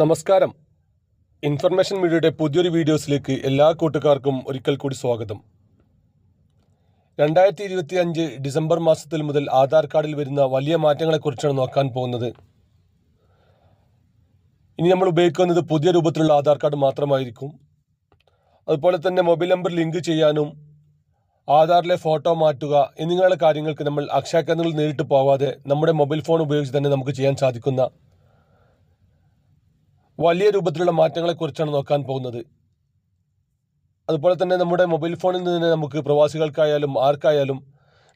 നമസ്കാരം. ഇൻഫർമേഷൻ മീഡിയയുടെ പുതിയൊരു വീഡിയോസിലേക്ക് എല്ലാ കൂട്ടുകാർക്കും ഒരിക്കൽ കൂടി സ്വാഗതം. രണ്ടായിരത്തി ഇരുപത്തി അഞ്ച് ഡിസംബർ മാസത്തിൽ മുതൽ ആധാർ കാർഡിൽ വരുന്ന വലിയ മാറ്റങ്ങളെക്കുറിച്ചാണ് നോക്കാൻ പോകുന്നത്. ഇനി നമ്മൾ ഉപയോഗിക്കുന്നത് പുതിയ രൂപത്തിലുള്ള ആധാർ കാർഡ് മാത്രമായിരിക്കും. അതുപോലെ തന്നെ മൊബൈൽ നമ്പർ ലിങ്ക് ചെയ്യാനും ആധാറിലെ ഫോട്ടോ മാറ്റുക എന്നിങ്ങനെയുള്ള കാര്യങ്ങൾക്ക് നമ്മൾ അക്ഷയ കേന്ദ്രങ്ങളിൽ നേരിട്ട് പോവാതെ നമ്മുടെ മൊബൈൽ ഫോൺ ഉപയോഗിച്ച് തന്നെ നമുക്ക് ചെയ്യാൻ സാധിക്കുന്ന വലിയ രൂപത്തിലുള്ള മാറ്റങ്ങളെക്കുറിച്ചാണ് നോക്കാൻ പോകുന്നത്. അതുപോലെ തന്നെ നമ്മുടെ മൊബൈൽ ഫോണിൽ നിന്ന് നമുക്ക് പ്രവാസികൾക്കായാലും ആർക്കായാലും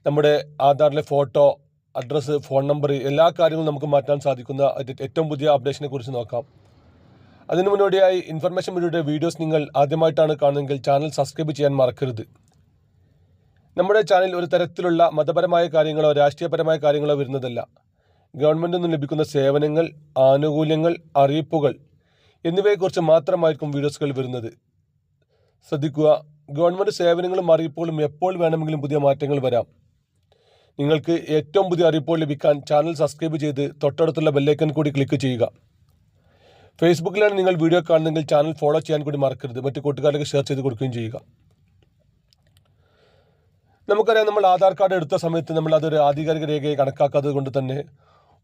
നമ്മുടെ ആധാറിലെ ഫോട്ടോ അഡ്രസ്സ് ഫോൺ നമ്പർ എല്ലാ കാര്യങ്ങളും നമുക്ക് മാറ്റാൻ സാധിക്കുന്ന ഏറ്റവും പുതിയ അപ്ഡേഷനെ കുറിച്ച് നോക്കാം. അതിനു മുന്നോടിയായി ഇൻഫർമേഷൻ മീഡിയയുടെ വീഡിയോസ് നിങ്ങൾ ആദ്യമായിട്ടാണ് കാണുന്നതെങ്കിൽ ചാനൽ സബ്സ്ക്രൈബ് ചെയ്യാൻ മറക്കരുത്. നമ്മുടെ ചാനൽ ഒരു തരത്തിലുള്ള മതപരമായ കാര്യങ്ങളോ രാഷ്ട്രീയപരമായ കാര്യങ്ങളോ വരുന്നതല്ല. ഗവൺമെന്റിൽ നിന്ന് ലഭിക്കുന്ന സേവനങ്ങൾ ആനുകൂല്യങ്ങൾ അറിയിപ്പുകൾ എന്നിവയെക്കുറിച്ച് മാത്രമായിരിക്കും വീഡിയോസുകൾ വരുന്നത്. ശ്രദ്ധിക്കുക ഗവൺമെന്റ് സേവനങ്ങളും അറിയിപ്പുകളും എപ്പോൾ വേണമെങ്കിലും പുതിയ മാറ്റങ്ങൾ വരാം. നിങ്ങൾക്ക് ഏറ്റവും പുതിയ അറിയിപ്പുകൾ ലഭിക്കാൻ ചാനൽ സബ്സ്ക്രൈബ് ചെയ്ത് തൊട്ടടുത്തുള്ള ബെല്ലൈക്കൺ കൂടി ക്ലിക്ക് ചെയ്യുക. ഫേസ്ബുക്കിലാണ് നിങ്ങൾ വീഡിയോ കാണുന്നതെങ്കിൽ ചാനൽ ഫോളോ ചെയ്യാൻ കൂടി മറക്കരുത്. മറ്റു കൂട്ടുകാരൊക്കെ ഷെയർ ചെയ്ത് കൊടുക്കുകയും ചെയ്യുക. നമുക്കറിയാം നമ്മൾ ആധാർ കാർഡ് എടുത്ത സമയത്ത് നമ്മൾ അതൊരു ആധികാരിക രേഖയെ കണക്കാക്കാത്തത് കൊണ്ട് തന്നെ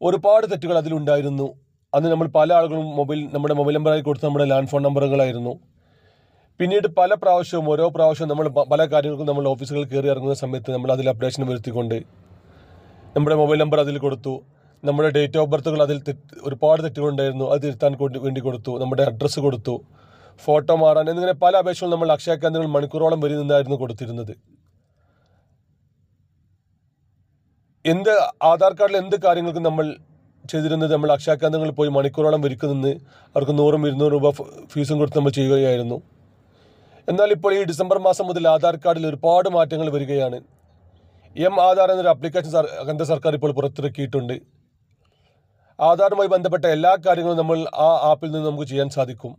ഒരുപാട് തെറ്റുകൾ അതിലുണ്ടായിരുന്നു. അന്ന് നമ്മൾ പല ആളുകളും മൊബൈൽ നമ്മുടെ മൊബൈൽ നമ്പറായി കൊടുത്ത നമ്മുടെ ലാൻഡ് ഫോൺ നമ്പറുകളായിരുന്നു. പിന്നീട് പല പ്രാവശ്യവും ഓരോ പ്രാവശ്യവും നമ്മൾ പല കാര്യങ്ങൾക്കും നമ്മൾ ഓഫീസുകളിൽ കയറി ഇറങ്ങുന്ന സമയത്ത് നമ്മൾ അതിൽ അപ്ഡേഷൻ വരുത്തിക്കൊണ്ട് നമ്മുടെ മൊബൈൽ നമ്പർ അതിൽ കൊടുത്തു. നമ്മുടെ ഡേറ്റ് ഓഫ് ബർത്തുകൾ അതിൽ തെറ്റ് ഒരുപാട് തെറ്റുകളുണ്ടായിരുന്നു. അത് തിരുത്താൻ വേണ്ടി കൊടുത്തു. നമ്മുടെ അഡ്രസ്സ് കൊടുത്തു. ഫോട്ടോ മാറാൻ എന്നിങ്ങനെ പല അപേക്ഷകളും നമ്മൾ അക്ഷയ കേന്ദ്രങ്ങൾ മണിക്കൂറോളം വരി നിന്നായിരുന്നു കൊടുത്തിരുന്നത്. എന്ത് ആധാർ കാർഡിൽ എന്ത് കാര്യങ്ങൾക്കും നമ്മൾ ചെയ്തിരുന്നത് നമ്മൾ അക്ഷയ കേന്ദ്രങ്ങളിൽ പോയി മണിക്കൂറോളം വരിക്ക് നിന്ന് അവർക്ക് നൂറും ഇരുന്നൂറ് രൂപ ഫീസും കൊടുത്ത് നമ്മൾ ചെയ്യുകയായിരുന്നു. എന്നാൽ ഇപ്പോൾ ഈ ഡിസംബർ മാസം മുതൽ ആധാർ കാർഡിൽ ഒരുപാട് മാറ്റങ്ങൾ വരികയാണ്. എം ആധാർ എന്നൊരു ആപ്ലിക്കേഷൻ കേന്ദ്ര സർക്കാർ ഇപ്പോൾ പുറത്തിറക്കിയിട്ടുണ്ട്. ആധാറുമായി ബന്ധപ്പെട്ട എല്ലാ കാര്യങ്ങളും നമ്മൾ ആ ആപ്പിൽ നിന്ന് നമുക്ക് ചെയ്യാൻ സാധിക്കും.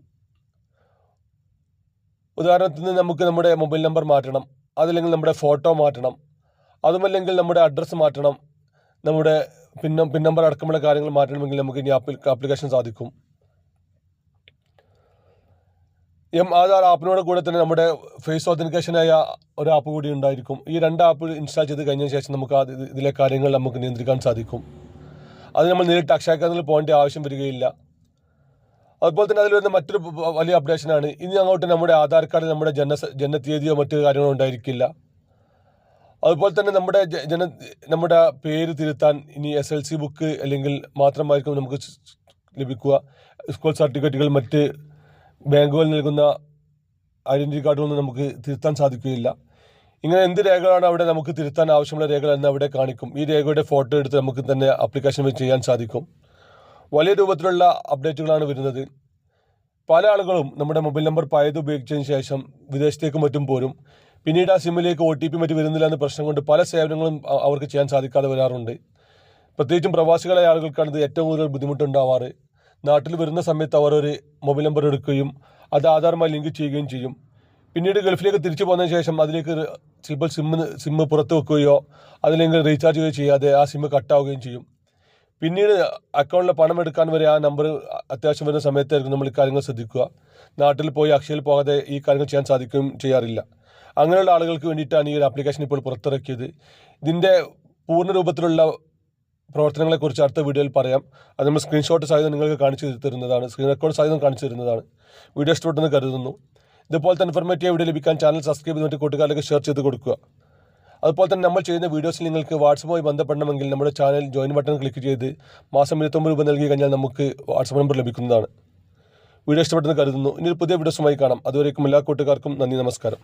ഉദാഹരണത്തിന് നമുക്ക് നമ്മുടെ മൊബൈൽ നമ്പർ മാറ്റണം അതല്ലെങ്കിൽ നമ്മുടെ ഫോട്ടോ മാറ്റണം അതുമല്ലെങ്കിൽ നമ്മുടെ അഡ്രസ്സ് മാറ്റണം നമ്മുടെ പിൻ പിൻ നമ്പർ അടക്കമുള്ള കാര്യങ്ങൾ മാറ്റണമെങ്കിൽ നമുക്ക് ഇനി ആപ്ലിക്കേഷൻ സാധിക്കും. എം ആധാർ ആപ്പിനോട് കൂടെ തന്നെ നമ്മുടെ ഫേസ് ഓതന്റിക്കേഷനായ ഒരു ആപ്പ് കൂടി ഉണ്ടായിരിക്കും. ഈ രണ്ട് ആപ്പ് ഇൻസ്റ്റാൾ ചെയ്ത് കഴിഞ്ഞ ശേഷം നമുക്ക് ഇതിലെ കാര്യങ്ങൾ നമുക്ക് നിയന്ത്രിക്കാൻ സാധിക്കും. അത് നമ്മൾ നേരിട്ട് അക്ഷയ കേന്ദ്രത്തിൽ പോകേണ്ട ആവശ്യം വരികയില്ല. അതുപോലെ തന്നെ അതിൽ വരുന്ന മറ്റൊരു വലിയ അപ്ഡേഷനാണ് ഇനി അങ്ങോട്ട് നമ്മുടെ ആധാർ കാർഡ് നമ്മുടെ ജന ജനതീയതിയോ മറ്റു കാര്യങ്ങളോ ഉണ്ടായിരിക്കില്ല. അതുപോലെ തന്നെ നമ്മുടെ ജന നമ്മുടെ പേര് തിരുത്താൻ ഇനി എസ് എൽ സി ബുക്ക് അല്ലെങ്കിൽ മാത്രമായിരിക്കും നമുക്ക് ലഭിക്കുക. സ്കൂൾ സർട്ടിഫിക്കറ്റുകൾ മറ്റ് ബാങ്കുകൾ നൽകുന്ന ഐഡന്റി കാർഡുകളൊന്നും നമുക്ക് തിരുത്താൻ സാധിക്കുകയില്ല. ഇങ്ങനെ എന്ത് രേഖകളാണ് അവിടെ നമുക്ക് തിരുത്താൻ ആവശ്യമുള്ള രേഖകൾ എന്ന് അവിടെ കാണിക്കും. ഈ രേഖയുടെ ഫോട്ടോ എടുത്ത് നമുക്ക് തന്നെ അപ്ലിക്കേഷൻ ചെയ്യാൻ സാധിക്കും. വലിയ രൂപത്തിലുള്ള അപ്ഡേറ്റുകളാണ് വരുന്നത്. പല ആളുകളും നമ്മുടെ മൊബൈൽ നമ്പർ പഴയത് ഉപയോഗിച്ചതിന് ശേഷം വിദേശത്തേക്കും മറ്റും പോരും. പിന്നീട് ആ സിമ്മിലേക്ക് ഒ ടി പി മറ്റ് വരുന്നില്ല എന്ന പ്രശ്നം കൊണ്ട് പല സേവനങ്ങളും അവർക്ക് ചെയ്യാൻ സാധിക്കാതെ വരാറുണ്ട്. പ്രത്യേകിച്ചും പ്രവാസികളായ ആളുകൾക്കാണ് ഇത് ഏറ്റവും കൂടുതൽ ബുദ്ധിമുട്ടുണ്ടാവാറ്. നാട്ടിൽ വരുന്ന സമയത്ത് അവർ ഒരു മൊബൈൽ നമ്പർ എടുക്കുകയും അത് ആധാറുമായി ലിങ്ക് ചെയ്യുകയും ചെയ്യും. പിന്നീട് ഗൾഫിലേക്ക് തിരിച്ചു പോകുന്നതിന് ശേഷം അതിലേക്ക് ചിലപ്പോൾ സിമ്മ് സിമ്മ് പുറത്ത് വെക്കുകയോ അതിലെങ്കിൽ റീചാർജ് ചെയ്യുകയോ ചെയ്യാതെ ആ സിമ്മ് കട്ടാവുകയും ചെയ്യും. പിന്നീട് അക്കൗണ്ടിൽ പണം എടുക്കാൻ വരെ ആ നമ്പർ അത്യാവശ്യം വരുന്ന സമയത്തായിരിക്കും നമ്മൾ ഈ കാര്യങ്ങൾ ശ്രദ്ധിക്കുക. നാട്ടിൽ പോയി അക്ഷയയിൽ പോകാതെ ഈ കാര്യങ്ങൾ ചെയ്യാൻ സാധിക്കുകയും ചെയ്യാറില്ല. അങ്ങനെയുള്ള ആളുകൾക്ക് വേണ്ടിയിട്ടാണ് ഈ ഒരു ആപ്ലിക്കേഷൻ ഇപ്പോൾ പുറത്തിറക്കിയത്. ഇതിന്റെ പൂർണ രൂപത്തിലുള്ള പ്രവർത്തനങ്ങളെക്കുറിച്ച് അടുത്ത വീഡിയോയിൽ പറയാം. അത് നമ്മൾ സ്ക്രീൻഷോട്ട് സഹിതം നിങ്ങൾക്ക് കാണിച്ചു തരുന്നതാണ്. സ്ക്രീൻ റെക്കോർഡ് സഹിതം കാണിച്ചു തരുന്നതാണ്. വീഡിയോ ഇഷ്ടപ്പെട്ടെന്ന് കരുതുന്നു. ഇതുപോലത്തെ ഇൻഫർമേറ്റീവ് വീഡിയോ ലഭിക്കാൻ ചാനൽ സബ്സ്ക്രൈബ് ചെയ്ത് മറ്റു കൂട്ടുകാരിലേക്ക് ഷെയർ ചെയ്ത് കൊടുക്കുക. അതുപോലെ തന്നെ നമ്മൾ ചെയ്യുന്ന വീഡിയോസിൽ നിങ്ങൾക്ക് വാട്സപ്പുമായി ബന്ധപ്പെടണമെങ്കിൽ നമ്മുടെ ചാനൽ ജോയിൻ ബട്ടൺ ക്ലിക്ക് ചെയ്ത് മാസം ഇരുപത്തൊമ്പത് രൂപ നൽകി കഴിഞ്ഞാൽ നമുക്ക് വാട്സപ്പ് നമ്പർ ലഭിക്കുന്നതാണ്. വീഡിയോ ഇഷ്ടപ്പെട്ടെന്ന് കരുതുന്നു. ഇനി ഒരു പുതിയ വീഡിയോസുമായി കാണാം. അതുവരേക്കും എല്ലാ കൂട്ടുകാർക്കും നന്ദി നമസ്കാരം.